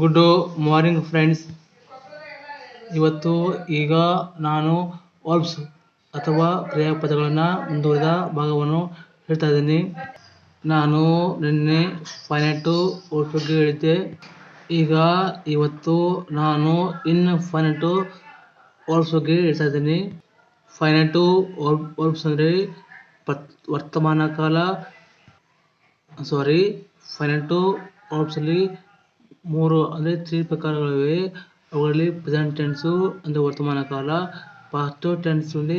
Good morning friends ಇವತ್ತು ಈಗ ನಾನು ವರ್ಬ್ಸ್ ಅಥವಾ ಕ್ರಿಯಾಪದಗಳನ್ನು ಮುಂದುವರಿದ ಭಾಗವನ್ನು ಹೇಳ್ತಾ ಇದ್ದೀನಿ. ನಾನು ನಿನ್ನೆ ಫೈನೈಟು ವರ್ಬ್ಸ್ ಬಗ್ಗೆ ಹೇಳಿದ್ದೆ. ಈಗ ಇವತ್ತು ನಾನು ಇನ್ ಫೈನೈಟು ವರ್ಬ್ಸ್ ಬಗ್ಗೆ ಹೇಳ್ತಾ ಇದ್ದೀನಿ. ಫೈನೈಟು ವರ್ಬ್ ವರ್ಬ್ಸ್ ಅಂದರೆ ವರ್ತಮಾನ ಕಾಲ ಸಾರಿ ಫೈನೈಟು ವರ್ಬ್ಸಲ್ಲಿ ಮೂರು ಅಂದರೆ ತ್ರೀ ಪ್ರಕಾರಗಳಿವೆ ಅವುಗಳಲ್ಲಿ ಪ್ರೆಸೆಂಟ್ ಟೆನ್ಸು ಅಂದರೆ ವರ್ತಮಾನ ಕಾಲ ಪಾಸ್ಟ್ ಭೂತ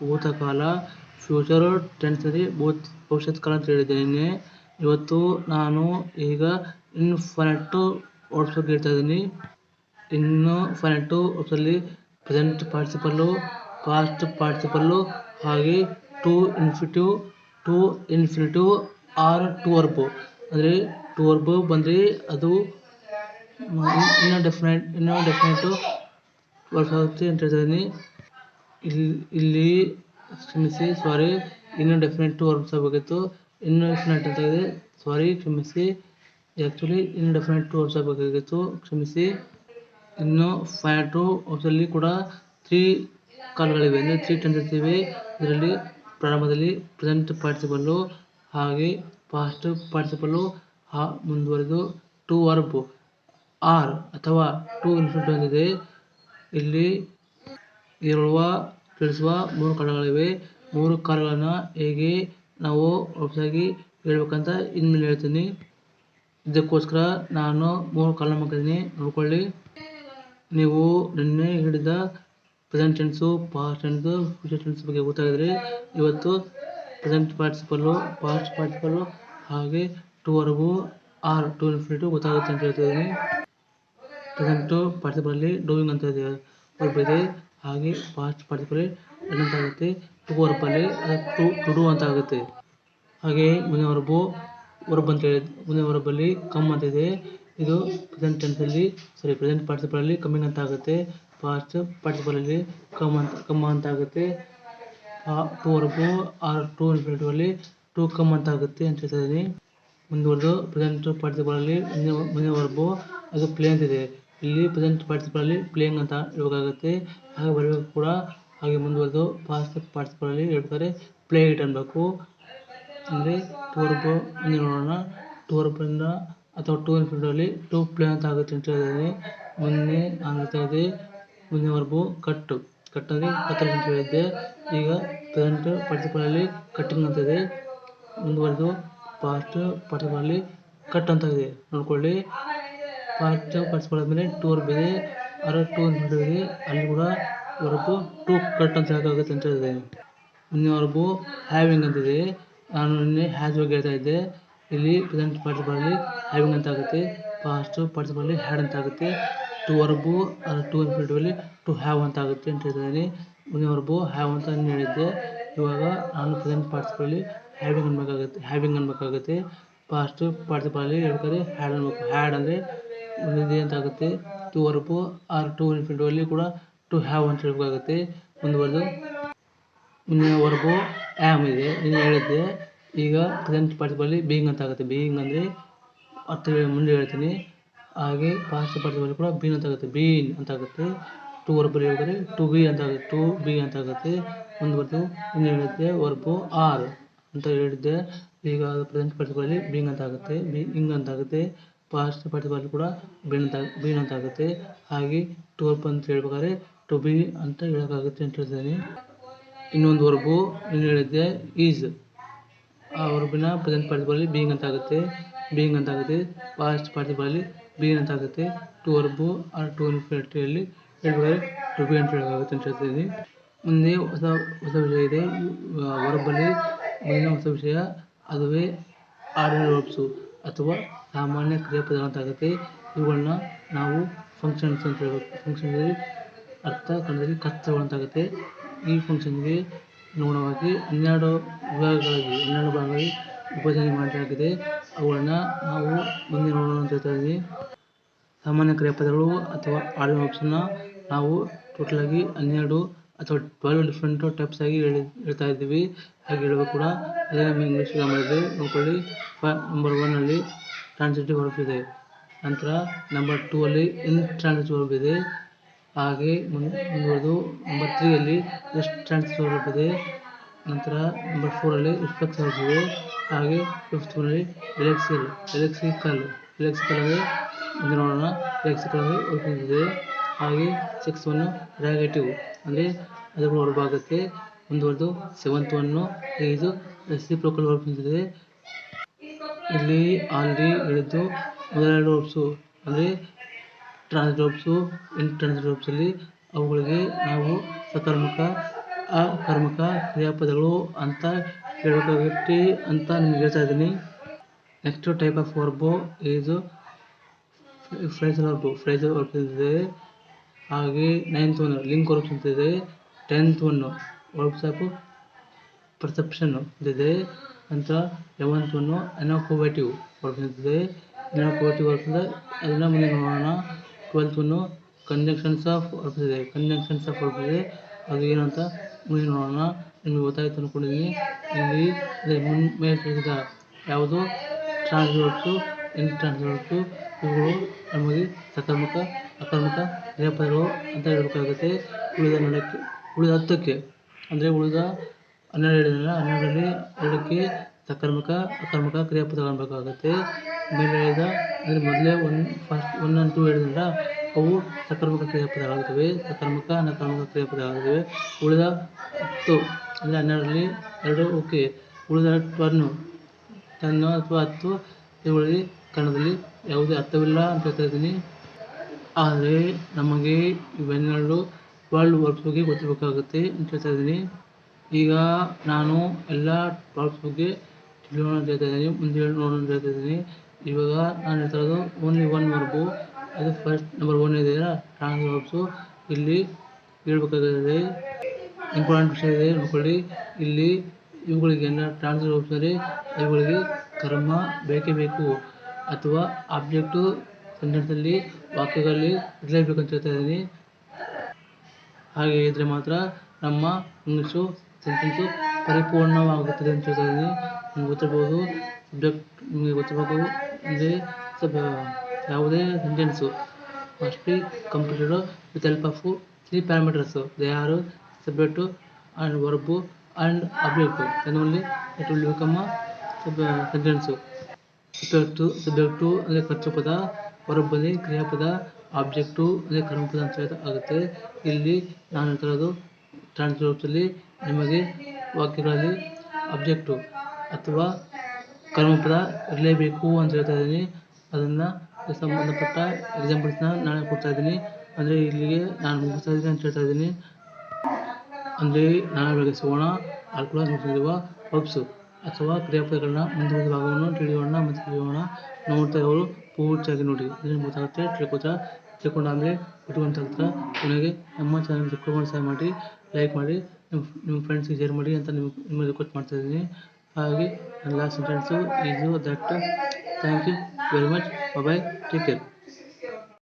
ಭೂತಕಾಲ ಫ್ಯೂಚರ್ ಟೆನ್ಸಲ್ಲಿ ಭೂತ್ ಭವಿಷ್ಯತ್ ಕಾಲ ಅಂತ ಹೇಳಿದ್ದೇನೆ ಇವತ್ತು ನಾನು ಈಗ ಇನ್ಫೈನೈಟು ಬಗ್ಗೆ ಹೇಳ್ತಾ ಇದ್ದೀನಿ. ಇನ್ನು ಫೈನೈಟು ವರ್ಬ್ಸಲ್ಲಿ ಪ್ರೆಸೆಂಟ್ ಪಾರ್ಟಿಸಿಪಲ್ಲು ಪಾಸ್ಟ್ ಪಾರ್ಟಿಸಿಪಲ್ಲು ಹಾಗೆ to infinitive to infinitive or to verb ಅಂದರೆ ಟು ವರ್ಬ್ ಬಂದರೆ ಅದು ಇನ್ನೂ ಡೆಫಿನೆಟ್ ಇನ್ನೂ ಡೆಫಿನೆಟು ವರ್ಕ್ ಆಗುತ್ತೆ ಅಂತ ಹೇಳ್ತಾ ಇದ್ದೀನಿ ಇಲ್ಲಿ ಇಲ್ಲಿ ಕ್ಷಮಿಸಿ ಸಾರಿ ಇನ್ನೂ ಡೆಫಿನೆಟ್ ವರ್ಬ್ಸ್ ಆಗಬೇಕಿತ್ತು. ಇನ್ನೂ ಡೆಫಿನೆಟ್ ಅಂತ ಇದೆ ಸಾರಿ ಕ್ಷಮಿಸಿ. ಆ್ಯಕ್ಚುಲಿ ಇನ್ನೂ ಡೆಫಿನೆಟ್ ವರ್ಬ್ಸ್ ಆಗಬೇಕಾಗಿತ್ತು. ಕ್ಷಮಿಸಿ. ಇನ್ನು ಟು ವರ್ಬ್ಸಲ್ಲಿ ಕೂಡ ತ್ರೀ ಕಾಲ್ಗಳಿವೆ. ಅಂದರೆ ತ್ರೀ ಟೆನ್ಸಸ್ ಇವೆ. ಇದರಲ್ಲಿ ಪ್ರಾರಂಭದಲ್ಲಿ ಪ್ರೆಸೆಂಟ್ ಪಾರ್ಟಿಸಿಪಲ್ಲು ಹಾಗೆ ಪಾಸ್ಟ್ ಪಾರ್ಟಿಸಿಪಲ್ಲು ಹಾ, ಮುಂದುವರೆದು ಟು ವರ್ಬ್ ಆರ್ ಅಥವಾ ಟು ಇನ್ಫಿನಿಟಿ ಹೊಂದಿದೆ. ಇಲ್ಲಿ ಇರುವ, ತಿಳಿಸುವ ಮೂರು ಕಾಲಗಳಿವೆ ಮೂರು ಕಾಲಗಳನ್ನು ಹೇಗೆ ನಾವು ಹೊಸದಾಗಿ ಹೇಳ್ಬೇಕಂತ ಇನ್ಮೇಲೆ ಹೇಳ್ತೀನಿ. ಇದಕ್ಕೋಸ್ಕರ ನಾನು ಮೂರು ಕಾಲಮ್ ಮಾಡ್ತೀನಿ ನೋಡ್ಕೊಳ್ಳಿ. ನೀವು ನಿನ್ನೆ ಹೇಳಿದ present tense past tense future tense ಬಗ್ಗೆ ಗೊತ್ತಾಗಿದ್ರೆ ಇವತ್ತು ಪ್ರೆಸೆಂಟ್ ಪಾರ್ಟಿಸಿಪಲ್ಲು ಪಾಸ್ಟ್ ಪಾರ್ಟಿಸಿಪಲ್ಲು ಹಾಗೆ to verb or to infinity ಗೊತ್ತಾಗುತ್ತೆ ಅಂತ ಹೇಳ್ತಿದ್ದೀನಿ. ಪ್ರೆಸೆಂಟು ಪಾರ್ಟಿಸಿಪಲಲ್ಲಿ ಡೂಯಿಂಗ್ ಅಂತ ಇದೆ. ವರ್ಬ್ ಹಾಗೆ ಪಾಸ್ಟ್ ಪಾರ್ಟಿಸಿಪಲ್ಲಿ ರನ್ ಅಂತ ಆಗುತ್ತೆ. ಟು ವರ್ಬಲ್ಲಿ ಟು ಟು ಡೂ ಅಂತ ಆಗುತ್ತೆ. ಹಾಗೆ ಮುಂದಿನ ವರ್ಬು ವರ್ಬ್ ಅಂತ ಹೇಳಿ ಮುಂದಿನ ವರ್ಬಲ್ಲಿ ಕಮ್ ಅಂತ ಇದೆ. ಇದು ಪ್ರೆಸೆಂಟ್ ಟೆನ್ಸಲ್ಲಿ ಸಾರಿ ಪ್ರೆಸೆಂಟ್ ಪಾರ್ಟಿಸಿಪಲಲ್ಲಿ ಕಮ್ಮಿಂಗ್ ಅಂತ ಆಗುತ್ತೆ. ಪಾಸ್ಟ್ ಪಾರ್ಟಿಸಿಪಲಲ್ಲಿ ಕಮ್ ಅಂತ ಕಮ್ಮ ಅಂತ ಆಗುತ್ತೆ. To verb or to infinitive ಅಲ್ಲಿ ಟು ಕಮ್ ಅಂತ ಆಗುತ್ತೆ ಅಂತ ಹೇಳ್ತಾ ಇದ್ದೀನಿ. ಮುಂದುವರೆದು ಪ್ರೆಸೆಂಟ್ ಪಾರ್ಟಿಸಿಪಲಲ್ಲಿ ಮುಂದಿನ ಮುಂದಿನ ವರ್ಬು ಅದು ಪ್ಲೇ ಅಂತಿದೆ ಇಲ್ಲಿ ಪ್ರೆಸೆಂಟ್ ಪಾರ್ಟಿಸಿಪಲಲ್ಲಿ ಪ್ಲೇಯಿಂಗ್ ಅಂತ ಹೇಳ್ಬೇಕಾಗುತ್ತೆ. ಹಾಗೆ ಬರಬೇಕು ಕೂಡ ಹಾಗೆ ಮುಂದುವರೆದು ಪಾಸ್ಟ್ ಪಾರ್ಟಿಸಿಪಲಲ್ಲಿ ಹೇಳ್ತಾರೆ ಪ್ಲೇ ಇಟ್ ಅನ್ಬೇಕು. ಅಂದರೆ ಟು ಮುಂದೆ ನೋಡೋಣ. ಟು ಇಂದ ಅಥವಾ ಟೂರ್ ಫೀಲ್ಡ್ ಅಲ್ಲಿ ಟೂ ಪ್ಲೇ ಅಂತ ಆಗುತ್ತೆ ಅಂತ ಹೇಳಿದ್ದೀನಿ. ಮುಂದೆ ಆಗ್ತಾ ಇದೆ. ಮುಂದಿನ ಕಟ್ ಕಟ್ ಅಂದರೆ ಕತ್ತಲು ಅಂತ ಹೇಳಿದ್ದೆ. ಈಗ ಪ್ರೆಸೆಂಟ್ ಪಾರ್ಟಿಸಿಪಲಲ್ಲಿ ಕಟ್ಟಿಂಗ್ ಅಂತ ಇದೆ. ಮುಂದುವರೆದು ಪಾಸ್ಟ್ ಪಾರ್ಟಿಸಿಪಲಲ್ಲಿ ಕಟ್ ಅಂತ ಇದೆ. ನೋಡ್ಕೊಳ್ಳಿ. ಪಾಸ್ಟ್ ಪಾರ್ಟಿಸಿಪಲ್ ಮೇಲೆ ಟೂರ್ ವರ್ಬ್ ಇದೆ ಅದರ ಟು ಇನ್ಫಿನಿಟಿವ್ ಇದೆ ಅಲ್ಲಿ ಕೂಡ ವರ್ಬು ಟೂ ಕಟ್ ಅಂತ ಹೇಳೋಕ್ಕಾಗುತ್ತೆ ಅಂತ ಮುಂದಿನ ವರ್ಬು ಹ್ಯಾವಿಂಗ್ ಅಂತಿದೆ ನಾನು ನಿನ್ನೆ ಹ್ಯಾಸ್ ಬಗ್ಗೆ ಹೇಳ್ತಾ ಇದ್ದೆ. ಇಲ್ಲಿ ಪ್ರೆಸೆಂಟ್ ಪಾರ್ಟಿಸಿಪಲಲ್ಲಿ ಹ್ಯಾವಿಂಗ್ ಅಂತ ಆಗುತ್ತೆ. ಪಾಸ್ಟ್ ಪಾರ್ಟಿಸಿಪಲಲ್ಲಿ ಹ್ಯಾಡ್ ಅಂತ ಆಗುತ್ತೆ. ಟೂ ವರ್ಬು ಟು ಇನ್ಫಿನಿಟಿವಲ್ಲಿ ಟು ಹ್ಯಾವ್ ಅಂತ ಆಗುತ್ತೆ ಅಂತ ಹೇಳಿದ್ದೀನಿ. ಮುಂದಿನ ಹ್ಯಾವ್ ಅಂತ ಹೇಳಿದ್ದೆ. ಇವಾಗ ನಾನು ಪ್ರೆಸೆಂಟ್ ಪಾರ್ಟಿಸಿಪಲಲ್ಲಿ ಹ್ಯಾವಿಂಗ್ ಅನ್ಬೇಕಾಗುತ್ತೆ ಹ್ಯಾವಿಂಗ್ ಅನ್ಬೇಕಾಗುತ್ತೆ. ಪಾಸ್ಟ್ ಪಾರ್ಟಿಸಿಪಲಲ್ಲಿ ಹೇಳ್ಬೇಕಾದ್ರೆ ಹ್ಯಾಡ್ ಅನ್ಬೇಕು. ಹ್ಯಾಡ್ ಅಂದರೆ ಮುಂದಿದೆ ಅಂತ ಆಗುತ್ತೆ ಟು ವರ್ಬು ಆರ್ ಟು ಇನ್ಫಿನಿಟಿವಲ್ಲಿ ಕೂಡ ಟು ಹ್ಯಾವ್ ಅಂತ ಹೇಳ್ಬೇಕಾಗುತ್ತೆ. ಮುಂದುವರೆದು ಮುಂದಿನ ವರ್ಬು ಆ್ಯಮ್ ಇದೆ. ಇನ್ನು ಹೇಳಿದ್ದೆ, ಈಗ ಪ್ರೆಸೆಂಟ್ ಪಾರ್ಟಿಸಿಪಲಲ್ಲಿ ಬೀಯಿಂಗ್ ಅಂತ ಆಗುತ್ತೆ. ಬೀಯಿಂಗ್ ಅಂದರೆ ಅರ್ಥ ಮುಂದೆ ಹೇಳ್ತೀನಿ. ಹಾಗೆ ಪಾಸ್ಟ್ ಪಾರ್ಟಿಸಿಪಲ್ ಕೂಡ ಬೀನ್ ಅಂತ ಆಗುತ್ತೆ. ಬೀನ್ ಅಂತ ಆಗುತ್ತೆ. ಟು ವರ್ಬಲ್ಲಿ ಹೇಳಿದ್ರೆ ಟು ಬಿ ಅಂತ ಆಗುತ್ತೆ. ಟು ಬಿ ಅಂತ ಆಗುತ್ತೆ. ಮುಂದುವರೆದು ಇನ್ನು ಹೇಳಿದ್ದೆ ವರ್ಬು ಆರ್ ಅಂತ ಹೇಳಿದ್ದೆ. ಈಗ ಪ್ರೆಸೆಂಟ್ ಪಾರ್ಟಿಸಿಪಲಲ್ಲಿ ಬೀಯಿಂಗ್ ಅಂತ ಆಗುತ್ತೆ. ಬೀಯಿಂಗ್ ಅಂತ ಆಗುತ್ತೆ. ಪಾಸ್ಟ್ ಪಾರ್ಟಿಸಿಪಲ್ ಕೂಡ ಅಂತ ಆಗುತ್ತೆ ಹಾಗೆ ಟು ಅಂತ ಹೇಳ್ಬೇಕಾದ್ರೆ ಟು ಬಿ ಅಂತ ಹೇಳೋಕ್ಕಾಗುತ್ತೆ ಅಂತ ಹೇಳ್ತೀನಿ ಇನ್ನೊಂದು ವರ್ಬು ಏನು ಹೇಳಿದ್ದೆ, ಈಸ್. ಆ ವರ್ಬಿನ ಪ್ರೆಸೆಂಟ್ ಪಾರ್ಟಿಸಿಪಲಲ್ಲಿ ಬೀಯಿಂಗ್ ಅಂತ ಆಗುತ್ತೆ ಬೀಯಿಂಗ್ ಅಂತ ಆಗುತ್ತೆ ಪಾಸ್ಟ್ ಪಾರ್ಟಿಸಿಪಲಲ್ಲಿ ಬೀನ್ ಅಂತ ಆಗುತ್ತೆ ಟು ವರ್ಬು ಆರ್ ಟು ಇನ್ಫಿನಿಟಿಯಲ್ಲಿ ಹೇಳ್ಬೇಕಾದ್ರೆ ಟು ಬಿ ಅಂತ ಹೇಳೋಕ್ಕಾಗುತ್ತೆ ಅಂತ ಹೇಳ್ತೀನಿ ಮುಂದೆ ಹೊಸ ಹೊಸ ವಿಷಯ ಇದೆ. ವರ್ಬಲ್ಲಿ ಮುಂದಿನ ಹೊಸ ವಿಷಯ, ಅದುವೇ ಆರ್ಡಿನರಿ ವರ್ಬ್ಸು ಅಥವಾ ಸಾಮಾನ್ಯ ಕ್ರಿಯಾಪದಗಳು ಅಂತ ಆಗುತ್ತೆ. ಇವುಗಳನ್ನ ನಾವು ಫಂಕ್ಷನ್ಸ್ ಅಂತ ಹೇಳ್ಬೇಕು. ಫಂಕ್ಷನ್ಸಲ್ಲಿ ಅರ್ಥ ಕನ್ನಡದಲ್ಲಿ ಅಂತ ಆಗುತ್ತೆ. ಈ ಫಂಕ್ಷನ್ಗೆ ಅನುಗುಣವಾಗಿ ಹನ್ನೆರಡು ವಿಭಾಗಗಳಾಗಿ ಹನ್ನೆರಡು ಭಾಗಗಳಲ್ಲಿ ವಿಭಜನೆ ಮಾಡಲಾಗಿದೆ ಅವುಗಳನ್ನ ನಾವು ಮುಂದೆ ನೋಡೋಣ ಅಂತ ಹೇಳ್ತಾ ಇದ್ದೀವಿ ಸಾಮಾನ್ಯ ಕ್ರಿಯಾಪದಗಳು ಅಥವಾ ಆರ್ಡಿನರಿ ಆಪ್ಷನ್ನ ನಾವು ಟೋಟಲಾಗಿ ಹನ್ನೆರಡು ಅಥವಾ ಟ್ವೆಲ್ವ್ ಡಿಫ್ರೆಂಟ್ ಟೈಪ್ಸ್ ಆಗಿ ಹೇಳಿ, ಹೇಳ್ತಾ ಇದ್ದೀವಿ. ಹಾಗೆ ಹೇಳಬೇಕು ಕೂಡ. ಅದೇ ನಮ್ಮ ಇಂಗ್ಲೀಷ್ ಮಾಡಿದ್ವಿ ನೋಡ್ಕೊಳ್ಳಿ. ಫ ನಂಬರ್ ಒನ್ನಲ್ಲಿ ಟ್ರಾನ್ಸಿಟಿವ್ ವರ್ಬ್ ಇದೆ. ನಂತರ ನಂಬರ್ ಟೂ ಅಲ್ಲಿ ಟ್ರಾನ್ಸಿಟಿವ್ ವರ್ಬ್ ಇದೆ. ಹಾಗೆ ಮುಂದುವರೆದು ನಂಬರ್ ತ್ರೀ ಅಲ್ಲಿ ಟ್ರಾನ್ಸಿಟಿವ್ ವರ್ಬ್ ಇದೆ. ನಂತರ ನಂಬರ್ ಫೋರಲ್ಲಿ ಅಲ್ಲಿ ರಿಫ್ಲೆಕ್ಸ್ ವರ್ಬ್ ಇದೆ. ಹಾಗೆ ಫಿಫ್ತ್ ಅಲ್ಲಿ ಎಲೆಕ್ಸಿಲ್ ಎಲೆಕ್ಸಿಕಲ್ ಎಲೆಕ್ಸಿಕಲ್ ಅಂದರೆ ಮುಂದೆ ನೋಡೋಣ. ಎಲೆಕ್ಸಿಕಲ್ ಅಂದರೆ ವರ್ಬ್ ಹಾಗೆ ಸಿಕ್ಸ್ ಒನ್ ರ್ಯಾಗೇಟಿವ್ ಅಂದರೆ ಅದರ ಆಗುತ್ತೆ ಮುಂದುವರೆದು ಸೆವೆಂತ್ ಒನ್ನು ಇದು ರೆಸಿಪ್ರೋಕಲ್ ವರ್ಬ್ ಇದೆ. ಇಲ್ಲಿ ಅಲ್ಲಿ ಇಳಿದು ಮೊದಲೆರಡು ವರ್ಬ್ಸು ಅಂದರೆ ಟ್ರಾನ್ಸಿಟ್ ವರ್ಬ್ಸು ಇಂಟ್ರಾನ್ಸಿಟ್ ವರ್ಬ್ಸಲ್ಲಿ ಅವುಗಳಿಗೆ ನಾವು ಸಕರ್ಮಕ, ಅಕರ್ಮಕ ಕ್ರಿಯಾಪದಗಳು ಅಂತ ಹೇಳ್ಬೇಕಾಗುತ್ತೆ ಅಂತ ನಿಮ್ಗೆ ಹೇಳ್ತಾ ಇದ್ದೀನಿ. ನೆಕ್ಸ್ಟ್ ಟೈಪ್ ಆಫ್ ವರ್ಬು ಇದು ಫ್ರೇಜಲ್ ವರ್ಬು ಫ್ರೇಜಲ್ ವರ್ಬ್ ಇದೆ ಹಾಗೆ ನೈನ್ತ್ ಒನ್ ಲಿಂಕ್ ವರ್ಬ್ಸ್ ಅಂತ ಇದೆ tenth one verbs of perception ಇದೆ ಅನೋಕೋವೇಟಿವ್ ವರ್ಬ್ ಇದೆ ಅನೋಕೋವೇಟಿವ್ ವರ್ಕ್ ಅಂದರೆ ಅದನ್ನ ಮುಂದೆ ನೋಡೋಣ twelfth one conjunctions of work ಇದೆ ಕಂಜಂಕ್ಷನ್ಸ್ ಆಫ್ ವರ್ಕ್ ಇದೆ ಅದು ಏನಂತ ಮುಂದೆ ನೋಡೋಣ ನಿಮಗೆ ಗೊತ್ತಾಯ್ತು ಅಂದ್ಕೊಂಡಿದ್ದೀನಿ ಇಲ್ಲಿ ಅದೇ ಮೇಲೆ ಹೇಳಿದ ಯಾವುದು? ಟ್ರಾನ್ಸ್ ಇನ್ ಇನ್ಟ್ರಾನ್ಸ್ ವರ್ಬ್ಸು ಇವುಗಳು ನಮಗೆ ಸಕರ್ಮಕ, ಅಕರ್ಮಕ ಕ್ರಿಯಾಪದಗಳು ಅಂತ ಹೇಳಬೇಕಾಗುತ್ತೆ. ಉಳಿದ ನಡಕ್ಕೆ ಉಳಿದ ಹತ್ತಕ್ಕೆ. ಅಂದರೆ ಉಳಿದ ಹನ್ನೆರಡು ಹನ್ನೆರಡರಲ್ಲಿ ಎರಡಕ್ಕೆ ಸಕರ್ಮಕ ಅಕರ್ಮಕ ಕ್ರಿಯಾಪದಗಳನ್ನು ಅನ್ಬೇಕಾಗುತ್ತೆ ಮೇಲೆ ಮೊದಲೇ ಒನ್ ಫಸ್ಟ್ ಒನ್ ಅಂತೂ ಹೇಳಿದ್ನಲ್ಲ, ಅವು ಸಕರ್ಮಕ ಕ್ರಿಯಾಪದಗಳಾಗುತ್ತವೆ ಸಕರ್ಮಕ ಕ್ರಿಯಾಪದ ಕ್ರಿಯಾಪದಗಳಾಗುತ್ತವೆ ಉಳಿದ ಹತ್ತು, ಅಂದರೆ ಹನ್ನೆರಡರಲ್ಲಿ ಎರಡು, ಓಕೆ. ಉಳಿದ ಟನ್ನು ಟನ್ನು ಅಥವಾ ಹತ್ತು ಇವುಗಳಲ್ಲಿ ಕನ್ನಡದಲ್ಲಿ ಯಾವುದೇ ಅರ್ಥವಿಲ್ಲ ಅಂತ ಹೇಳ್ತಾ ಇದ್ದೀನಿ. ಆದರೆ ನಮಗೆ ಇವೆನ್ನೆರಡು ವರ್ಲ್ಡ್ ವರ್ಕ್ಸ್ ಬಗ್ಗೆ ಗೊತ್ತಿರಬೇಕಾಗುತ್ತೆ ಅಂತ ಹೇಳ್ತಾ ಇದ್ದೀನಿ. ಈಗ ನಾನು ಎಲ್ಲ ಟಾಪ್ಸ್ ಬಗ್ಗೆ ತಿಳಿಯೋಣ ಅಂತ ಹೇಳ್ತಾ ಇದ್ದೀನಿ. ಮುಂದೆ ಹೇಳಿ ನೋಡೋಣ ಅಂತ ಹೇಳ್ತಾ ಇದ್ದೀನಿ. ಇವಾಗ ನಾನು ಹೇಳ್ತಾ ಇರೋದು ಓನ್ಲಿ ಒನ್ ವರ್ಬು ಅದು ಫಸ್ಟ್ ನಂಬರ್ ಒನ್ ಇದೆಯಲ್ಲ ಟ್ರಾನ್ಸ್ ವರ್ಬ್ಸು ಇಲ್ಲಿ ಹೇಳ್ಬೇಕಾಗಿದೆ ಇಂಪಾರ್ಟೆಂಟ್ ವಿಷಯ ಇದೆ. ನೋಡ್ಕೊಳ್ಳಿ. ಇಲ್ಲಿ ಇವುಗಳಿಗೆ ಟ್ರಾನ್ಸ್ ವರ್ಬ್ಸ್ ಅಂದರೆ ಇವುಗಳಿಗೆ ಕರ್ಮ, ಬೇಕೇ ಬೇಕು ಅಥವಾ ಆಬ್ಜೆಕ್ಟು ಸೆಂಟೆನ್ಸಲ್ಲಿ ವಾಕ್ಯಗಳಲ್ಲಿ ಇರಲೇಬೇಕು ಅಂತ ಹೇಳ್ತಾ ಇದ್ದೀನಿ. ಹಾಗೆ ಇದ್ದರೆ ಮಾತ್ರ ನಮ್ಮ ಇಂಗ್ಲೀಷು ಸೆಂಟೆನ್ಸು ಪರಿಪೂರ್ಣವಾಗುತ್ತದೆ ಅಂತ ಹೇಳ್ತಾ ಇದ್ದೀನಿ ನಿಮ್ಗೆ ಸಬ್ಜೆಕ್ಟ್ ನಿಮಗೆ ಗೊತ್ತಿರಬಹುದು ಅಂದರೆ ಸಬ್, ಯಾವುದೇ sentence must be completed with help of three parameters they are subject and verb and object then only it will become sub sentence subject subject ಅಂದರೆ ಕರ್ತೃಪದ ವರ್ಬಲ್ಲಿ ಕ್ರಿಯಾಪದ ಆಬ್ಜೆಕ್ಟು ಅಂದರೆ ಕರ್ಮಪದ ಅಂತ ಆಗುತ್ತೆ. ಇಲ್ಲಿ ನಾನು ಹೇಳ್ತಾ ಇರೋದು ಟ್ರಾನ್ಸ್ಕ್ರಿಪ್ಟಲ್ಲಿ ನಿಮಗೆ ವಾಕ್ಯಗಳಲ್ಲಿ ಅಬ್ಜೆಕ್ಟು ಅಥವಾ ಕರ್ಮಪದ ಇರಲೇಬೇಕು ಅಂತ ಹೇಳ್ತಾ ಇದ್ದೀನಿ. ಅದನ್ನು ಸಂಬಂಧಪಟ್ಟ ಎಕ್ಸಾಂಪಲ್ಸ್ನ ನಾನು ಕೊಡ್ತಾ ಇದ್ದೀನಿ. ಅಂದರೆ ಇಲ್ಲಿಗೆ ನಾನು ಮುಗಿಸ್ತಾ ಇದ್ದೀನಿ ಅಂತ ಹೇಳ್ತಾ ಇದ್ದೀನಿ. ಅಂದರೆ ನಾನು ಬೆಳಗ್ಗೆ ಸಿಗೋಣ. ಆಲ್ಕೋಹಾಲ್ ಮುಗಿಸಿರುವ ಪಬ್ಸು ಅಥವಾ ಕ್ರಿಯಾಪದಗಳನ್ನ ಮುಂದಿನ ಭಾಗವನ್ನು ತಿಳಿಯೋಣ, ಮತ್ತು ತಿಳಿಯೋಣ. ನೋಡ್ತಾ ಇರೋರು ಪೂರ್ತಿಯಾಗಿ ನೋಡಿ. ಇದರಿಂದ ಗೊತ್ತಾಗುತ್ತೆ ತಿಳ್ಕೊತಾ ತಿಳ್ಕೊಂಡಾದ್ಮೇಲೆ ಅಂದರೆ ಹತ್ರ ನಿಮಗೆ ನಮ್ಮ ಚಾನಲ್ ಸಬ್ಸ್ಕ್ರೈಬ್ ಮಾಡಿ ಲೈಕ್ ಮಾಡಿ. ನಿಮ್ಮ ನಿಮ್ಮ ಫ್ರೆಂಡ್ಸ್ಗೆ ಶೇರ್ ಮಾಡಿ ಅಂತ ನಿಮ್ಗೆ ರಿಕ್ವೆಸ್ಟ್ ಮಾಡ್ತಾ ಇದ್ದೀನಿ. ಹಾಗೆ ನನ್ನ last sentence is that thank you very much bye take care